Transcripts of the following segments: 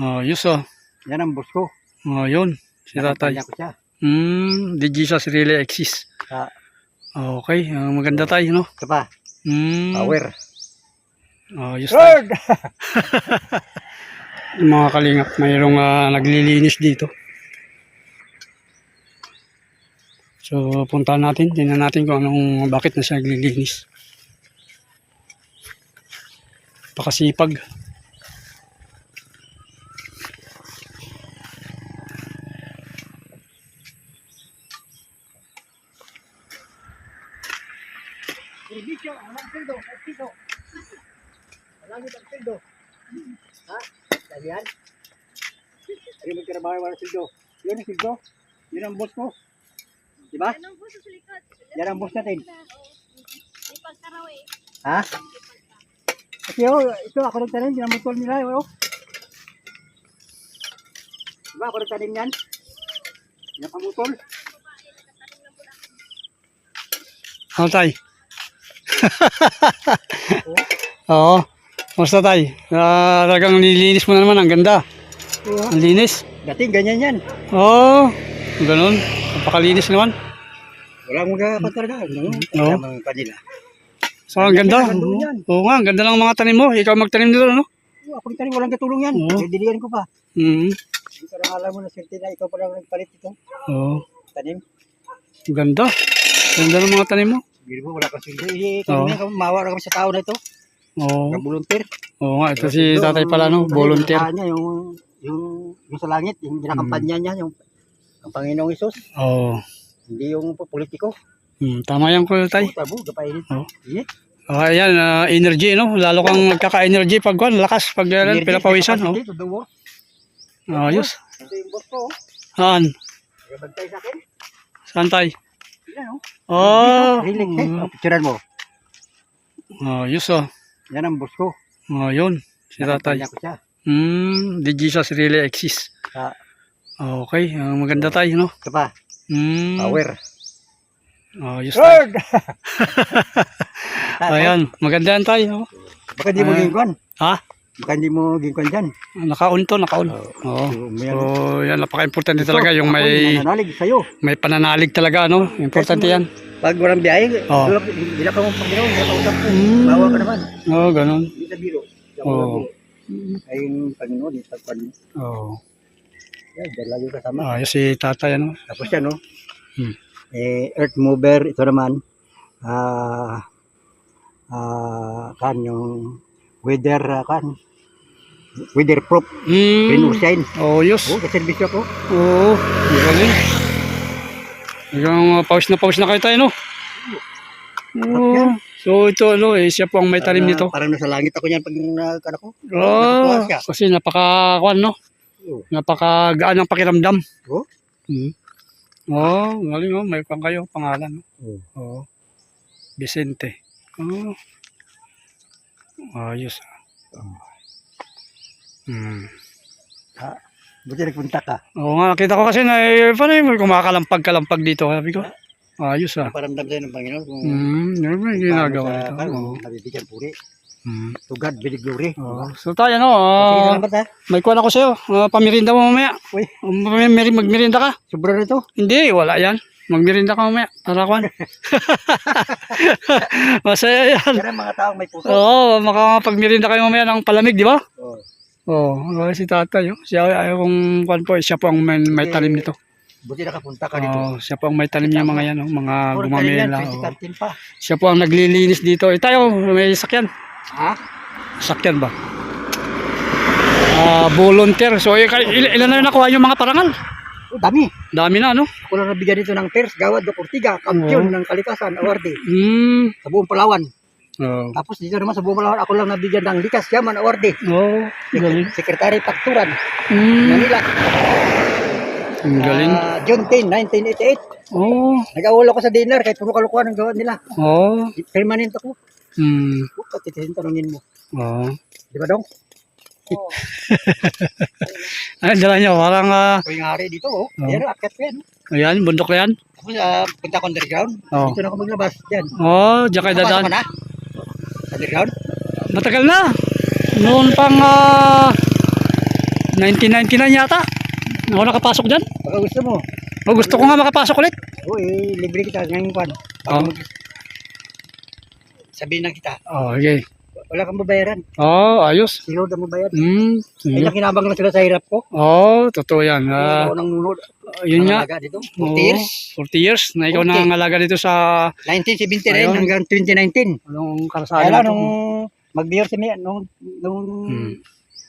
Oh, yus oh. Yan ang boss ko. Oh, yun. Si tatay. Nakampanya ko siya. Hmm, the Jesus really exists. Sa, Okay, ah, maganda tayo, no? ito pa, Hmm. power. Oh, yus. Lord! Mga kalingap, mayroong ah, naglilinis dito. So, puntahan natin. Tingnan natin kung anong, bakit na siya naglilinis. Pakasipag. Servisyo, walang sildo, ang sildo. Walang ang sildo. Ha? Dahil yan? Ay, magtrabaho walang sildo. Yun ang sildo. Yun ang boss ko. Diba? Yan ang puso sa likod. Yan ang boss natin. May pagkaraw eh. Ha? Kasi oh, ito ako nagtanim, ginamutol nila. Oh. Diba ako nagtanim yan? Ginapamutol. Ano tay? Oo. Basta tay. Ah, talagang nililinis mo na naman. Ang ganda. Oo. Ang linis. Dati ganyan yan. Oo. Oh, ganun. Napakalinis naman. Wala mong gagawin talaga. No? Oo. Kanila. So, ang ganda. Oo. Oo nga, ang ganda ng mga tanim mo. Ikaw magtanim nito, no? Oh, ako nagtanim, walang katulong yan. Oo. Dilihan ko pa. Mm. Ko na alam mo na swerte na ikaw pa lang nagpalit ito. Oo. Tanim. Ang ganda. Ganda ng mga tanim mo. Hindi mo, wala kang swerte. Eh, Oo. mawa na kami sa tao na ito. Oo. Nag-volunteer. Oo nga, ito si tatay pala, no? Volunteer. Yung, yung, yung, yung sa langit, yung ginakampanya niya, yung ang Panginoong Isus. Oo. Hindi yung politiko. Mm, tama yan ko, tay. Oh, tabo, gapainit. Oo. Yeah. Ah, ayan, ah, energy, no? Lalo kang nagkaka-energy pag kwan, lakas, pag uh, Energy, pinapawisan, no? capacity to do work. Ayos. Ito yung boss ko. oh. Saan? Nagabantay sa akin. Saan tay? Yan, oh. Oh, Really, eh, oh, picturean mo. oh. Yan ang boss ko. Oh, yun. Si tatay. Nakampanya ko siya. Hmm, the Jesus really exists. Sa, Okay, ah, maganda tayo, no? ito pa, Hmm, power. ayos tayo. Lord! Ayan, maganda yan tayo. oh. Baka di mo Ah. gingkwan. Ha? Baka di mo gingkwan dyan. Nakaon to, nakaon. Oo. So, So, yan, napaka-importante talaga yung may nananalig sa'yo. may pananalig talaga, no? Importante yan. Pag walang biyahe, Oo. oh. hindi na ka mong Panginoon, hindi na ka usap ko. Mm. Bawa ka naman. Oo, oh, ganun. Hindi sa biro. Hindi ako Oo. labo. Ay yung Panginoon, yung pagpan. Oo. Yan, dyan lagi kasama. Ayos si tatay, ano? Tapos yan, no? Hmm. Eh, earth mover, ito naman. Ah, ah, kan, yung weather, ah, kan. Weather proof, green Hmm. ocean. Oh, yus. Oh, kaservisyo ko. Oo. Galing. Hanggang uh, pause na pause na kayo tayo, no? Oo. So, ito, ano, eh, siya po ang may talim Parang- nito. Parang nasa langit ako yan pag nakakana ko. Oo. Natutuwa siya. kasi napaka, kwan, no? Oo. Napakagaan ang pakiramdam. Oo. Hmm. Oo, galing, oh. May pang kayo, pangalan? Oo. Oo. Vicente. Oo. Ayos. ah. Hmm. Buti nagpunta ka. Oo nga, nakita ko kasi na, eh, paano yung kumakalampag-kalampag dito, sabi ko. Ayos ah. Paramdam sa'yo ng Panginoon kung Hmm, yun ba yung ginagawa ito? sa- paano Oo. nabibigyan puri. Hmm. To God be the glory. Oo. So tayo, no? Sige, ah, salamat ha. may kuwan ako sa'yo. Uh, pamirinda mo mamaya. Uy, Um, pamir- magmirinda ka? sobra na ito. Hindi, wala yan. Magmirinda ka mamaya. Para kuwan. Masaya yan. Ang mga taong may puso. Oo, makapagmirinda kayo mamaya ng palamig, di ba? Oo. Oo, oh, si tatay. Oh. Siya, ayaw kong kuwan po, siya po ang may, may talim nito. Buti nakapunta ka dito. Oo, siya po ang may talim niya mga yan, oh, mga gumamela. talim yan, oo. 2013 pa. Siya po ang naglilinis dito. Eh tayo, may sakyan. Ha? Sakyan ba? Ah, volunteer. So, il- il- ilan na yung nakuha yung mga parangal? Oh, dami. Dami na, no? Ako lang nabigyan dito ng Pers, Gawad, do Cortiga, kampiyon ng kalikasan, award eh, Hmm. sa buong Palawan. Oh. Tapos dito naman sa buong Palawan, ako lang nabigyan ng Likas Yaman Award eh. Oh, galing. Sekretary Pakturan, Hmm. Manila. Ang galing. Ah, June 10, 1988. Oh. Nag-awol ako sa dinner kahit puro kalukuhan ang gawa nila. Oh. Permanent ako. Hmm. Oh, Patitin tanongin mo. Oh. Di ba dong? Ay, dala niyo. Parang, ah, Ako yung hari dito oh. Oo. Yan, akit ko yan. ayan, bundok na yan. Ako sa punta ko underground. Oh. Dito na ako maglabas. Yan. Oh, diyan kayo dadaan. ka na? Underground? Matagal na. Noon pang, ah, 1999 yata. Ako nakapasok dyan. Baka gusto mo. O gusto ko nga makapasok ulit. Oo, eh, libre kita ngayong kwan. Oh. Sabihin na kita, Oh, okay. wala kang babayaran. Oh, ayos. Sinod ang babayad. Hmm. Ay, sige. nakinabang na sila sa hirap ko. Oh, totoo yan. Ah, Ako nang nunod. Yun nga. Dito. Oo, 40 years. 40 years na ikaw 40. nangangalaga dito sa 1979 Ayun. hanggang 2019. anong Kaya karasada na nung mag-mayor si Mia, nung, nung Hmm.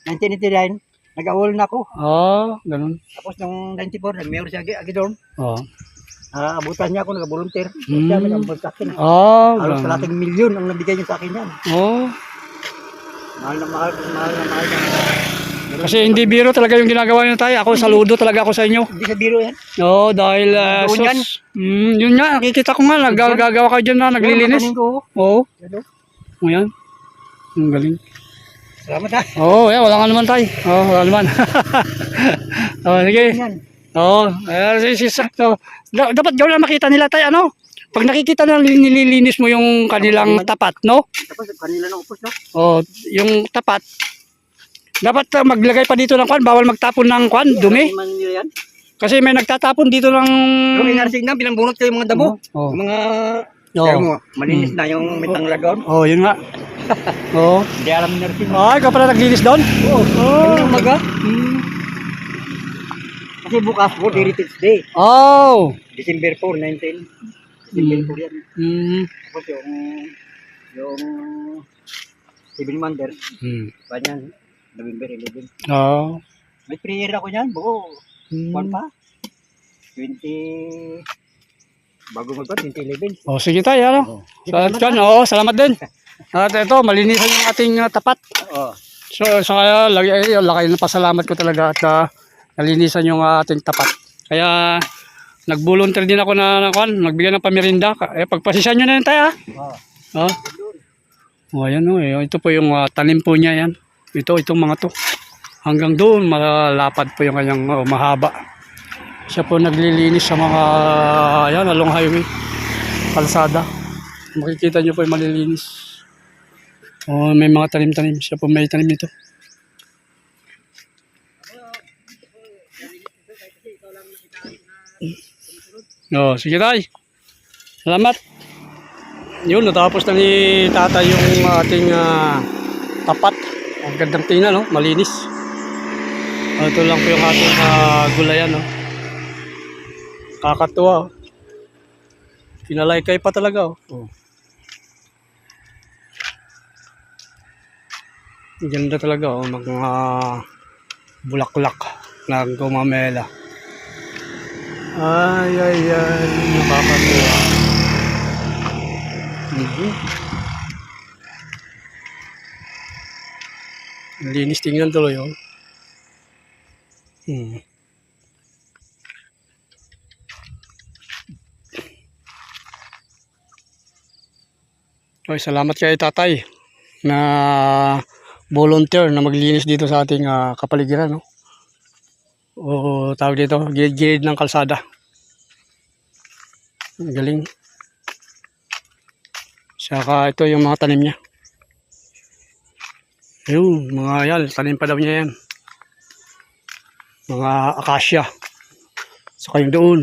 1989, nag-awol na ako. Oh, ganun. Tapos nung 94, nag-mayor si Agi, Agidorn. Oh. Ah, abutan niya ako, nag-volunteer. Hmm. Siya nag-ambag sa akin. Oh, Halos kalating milyon ang nabigay niya sa akin yan. Oh, Mahal na mahal, mahal na mahal. na. Kasi hindi biro talaga yung ginagawa niyo tayo. Ako saludo talaga ako sa inyo. Hindi sa biro yan. Oo, dahil uh, Doon yan. Mm, yun nga, nakikita ko nga, nagagawa kayo dyan na naglilinis. Oo, Ano? oh, yan. Ang galing. Salamat ha. Oo, oh, yeah, wala nga naman tayo. Oo, oh, wala naman. oh, sige. Oo, oh, si, si, so, da- dapat gawin na makita nila tayo, ano? Pag nakikita na nililinis mo yung kanilang tapat, no? Tapos kanila na upos, no? Oh, yung tapat. Dapat uh, maglagay pa dito ng kwan, bawal magtapon ng kwan, dumi. Kasi may nagtatapon dito ng... Yung inarsig na, pinambunot ko yung mga damo. Oh. Yung mga... Kaya mo, malinis na yung mitang lagaw. Oh, yun nga. Oo. Hindi alam ni nursing. Oh, ikaw pala naglinis doon? Oo. Oh. Ano umaga? Hmm. Kasi bukas, World Heritage Day. Oh. December 4, 19. December 4 yan. Hmm. Tapos yung... Yung... Seven Wonders. Hmm. Banyan. November 11. Oh. May prayer ako niyan. Buo. Hmm. pa. 20... Bago magpa, 2011. Oh, sige tayo, ano? Oh. Salamat kan. Oo, salamat din. At ito, malinisan yung ating uh, tapat. Oo. So, so kaya, lagi, ay, laki ng pasalamat ko talaga at uh, nalinisan yung uh, ating tapat. Kaya, nag-volunteer din ako na, na kwan, nagbigay ng pamirinda. Eh, pagpasisyan nyo na yun tayo, ha? Oo. Oh. Oh, ayan oh, eh. Ito po yung uh, tanim po niya yan. Ito, itong mga to. Hanggang doon, malapad po yung kanyang oh, mahaba. Siya po naglilinis sa mga, ayan, along highway. Kalsada. Makikita nyo po yung malilinis. Oh, may mga tanim-tanim. Siya po may tanim nito. Oh, sige tay. Salamat. Yun, natapos na ni tata yung ating ah, tapat. Ang gandang tingnan, no? Malinis. Ah, ito lang po yung ating uh, gulayan, no? Kakatuwa, oh. Pinalaykay pa talaga, oh. oh. Ang Ganda talaga, oh. Mga bulaklak na gumamela. Ay, ay, ay. Nakakatuwa. Mhm. Linis tingnan tuloy, oh. Hmm. Okay, salamat kay tatay na volunteer na maglinis dito sa ating ah, kapaligiran, no? O tawag dito, gilid-gilid ng kalsada. Ang galing. Saka ito yung mga tanim niya. Ayun, mga yan, tanim pa daw niya yan. Mga akasya. Saka yung doon.